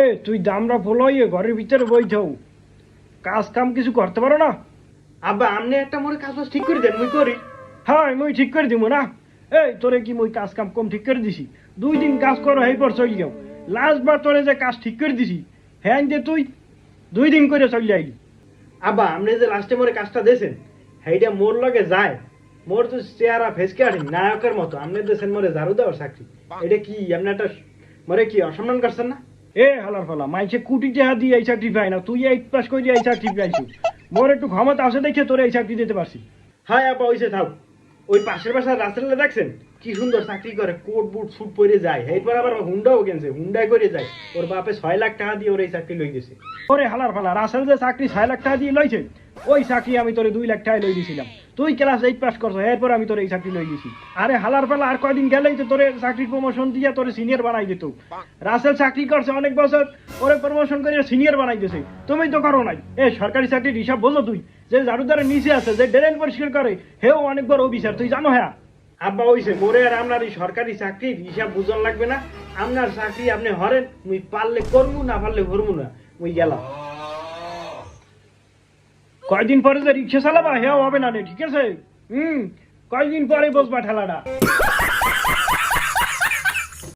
এ তুই দামরা ফলইয়ে ঘরের ভিতরে বইছাও কাজ কাম কিছু করতে পারো না? আব্বা আপনি একটা মোরে কাজ বাজ ঠিক করে দেন মুই করি। হ্যাঁ মুই ঠিক করে দিব না। এই তোরে কি মুই কাজ কাম কম ঠিক করে দিছি? দুই দিন কাজ করো এই পর চলে যাও। লাস্ট বার তোরে যে কাজ ঠিক করে দিছি হ্যাঁ যে তুই দুই দিন করে চলে যাইলি আব্বা আপনি যে লাস্টে মোরে কাজটা দিয়েছেন সেইটা মোর লগে যায়। মোর তো চেহারা ফেসকে আঠি নায়কের মতো। আপনি দিয়েছেন মোরে ঝাড়ু দেওয়ার চাকরি এটা কি আপনি একটা মোরে কি অসম্মান করছেন না? এ হালার ফালা মাইছে কুটি টাকা দিয়ে এই চাকরি পাই না তুই এইট পাস করে এই চাকরি মোর একটু ক্ষমতা আছে দেখে তোরে এই চাকরি দিতে পারছি। হ্যাঁ আব্বা ওইসে থাক। ওই পাশের বাসার রাস্তাটা দেখছেন? কি সুন্দর চাকরি করে কোট বুট স্যুট পরে যায়। এরপর আবার হুন্ডাও কিনছে হুন্ডাই করে যায়। ওর বাপে ছয় লাখ টাকা দিয়ে ওর এই চাকরি লই গেছে ওরে হালার ফালা রাসেল যে চাকরি ছয় লাখ টাকা দিয়ে লইছে ওই চাকরি আমি তোরে দুই লাখ টাকা লই দিয়েছিলাম তুই ক্লাস এইট পাস করছ, এরপর আমি তোর এই চাকরি লই দিয়েছি আরে হালার ফালা, আর কয়দিন গেলেই তো তোরে চাকরির প্রমোশন দিয়ে তোরে সিনিয়র বানাই দিত। রাসেল চাকরি করছে অনেক বছর, ওরে প্রমোশন করে সিনিয়র বানাই দিয়েছে তুমি তো করো নাই। এ, সরকারি চাকরির হিসাব বোঝো তুই। যে ঝাড়ুদারের নিচে আছে, যে ড্রেন পরিষ্কার করে, হেও অনেক বড় অফিসার তুই জানো হ্যাঁ? আব্বা ওইসে মোরে আর আপনার এই সরকারি চাকরির হিসাব বুঝন লাগবে না। আপনার চাকরি আপনি হরেন, মুই পারলে করব না পারলে করব না। মুই গেলাম। কয়দিন পরে যে রিক্সা চালাবা হেও হবে না রে ঠিক আছে? হুম, কয়দিন পরে বসবা ঠেলাটা?